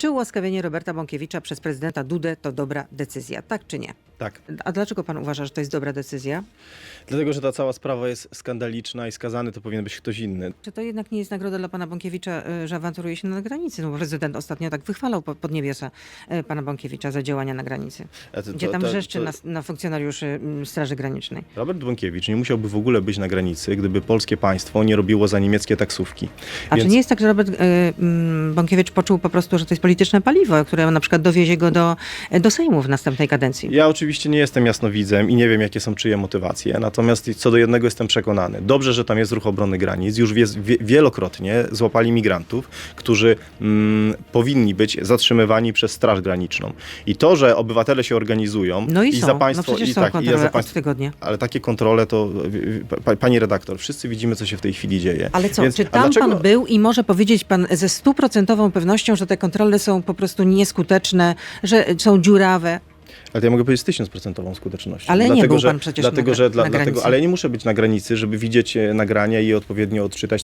Czy ułaskawienie Roberta Bąkiewicza przez prezydenta Dudę to dobra decyzja, tak czy nie? Tak. A dlaczego pan uważa, że to jest dobra decyzja? Dlatego, że ta cała sprawa jest skandaliczna i skazany to powinien być ktoś inny. Czy to jednak nie jest nagroda dla pana Bąkiewicza, y, że awanturuje się na granicy? No, bo prezydent ostatnio tak wychwalał po- pod niebiosa y, pana Bąkiewicza za działania na granicy. To- Gdzie tam to- to- na, na funkcjonariuszy mm, Straży Granicznej. Robert Bąkiewicz nie musiałby w ogóle być na granicy, gdyby polskie państwo nie robiło za niemieckie taksówki. A czy nie jest tak, że Robert y, mm, Bąkiewicz poczuł po prostu, że to jest polityczne paliwo, które na przykład dowiezie go do, do Sejmu w następnej kadencji? Ja oczywiście nie jestem jasnowidzem i nie wiem, jakie są czyje motywacje, natomiast co do jednego jestem przekonany. Dobrze, że tam jest ruch obrony granic. Już wie, wie, wielokrotnie złapali migrantów, którzy mm, powinni być zatrzymywani przez Straż Graniczną. I to, że obywatele się organizują No i, i są. za państwo... no przecież i są tak, i za państwo ale takie kontrole to, pa- pani redaktor, wszyscy widzimy, co się w tej chwili dzieje. Ale co, Więc- czy tam dlaczego- pan był i może powiedzieć pan ze stuprocentową pewnością, że te kontrole są po prostu nieskuteczne, że są dziurawe? Ale ja mogę powiedzieć z tysiącprocentową skutecznością. Ale nie dlatego, był że, pan przecież dlatego, na że dla, na dlatego, granicy. Ale nie muszę być na granicy, żeby widzieć e, nagrania i odpowiednio odczytać